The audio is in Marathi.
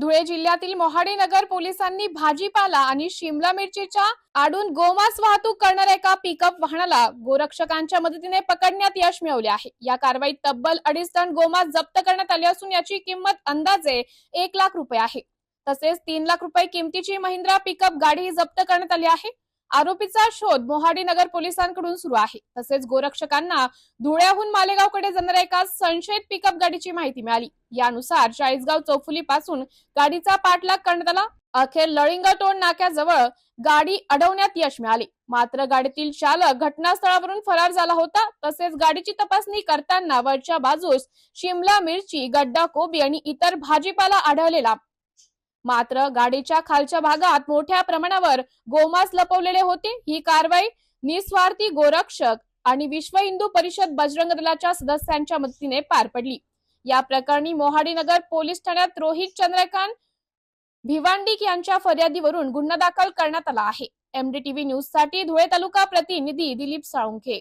धुळे जिल्ह्यातील मोहाडी नगर पोलिसांनी भाजीपाला आणि शिमला मिरचीच्या आडून गोमांस वाहतूक करणाऱ्या एका पिकअप वाहनाला गोरक्षकांच्या मदतीने पकडण्यात यश मिळवले आहे. या कारवाईत तब्बल अडीच टन गोमास जप्त करण्यात आले असून याची किंमत अंदाजे एक लाख रुपये आहे. तसेच तीन लाख रुपये किमतीची महिंद्रा पिकअप गाडी जप्त करण्यात आली आहे. आरोपीचा शोध मोहाडी नगर पोलिसांकडून सुरू आहे. तसेच गोरक्षकांना धुळ्याहून मालेगावकडे जाणाऱ्या एका संशयित पिकअप गाडीची माहिती मिळाली. यानुसार चाळीसगाव चौफुली पासून गाडीचा पाठलाग करण्यात आला. अखेर लळिंगटोंड नाक्याजवळ गाडी अडवण्यात यश मिळाले. मात्र गाडीतील चालक घटनास्थळावरून फरार झाला होता. तसेच गाडीची तपासणी करताना वरच्या बाजूस शिमला मिरची गड्डा कोबी आणि इतर भाजीपाला आढळलेला मात्र गाडीच्या खालच्या भागात मोठ्या प्रमाणावर गोमांस लपवलेले होते. ही कारवाई निस्वार्थी गोरक्षक आणि विश्व हिंदू परिषद बजरंग दलाच्या सदस्यांच्या मदतीने पार पडली. या प्रकरणी मोहाडी नगर पोलीस ठाण्यात रोहित चंद्रकांत भिवांडिक यांच्या फर्यादीवरून गुन्हा दाखल करण्यात आला आहे. एमडीटीव्ही न्यूजसाठी धुळे तालुका प्रतिनिधी दिलीप साळुंखे.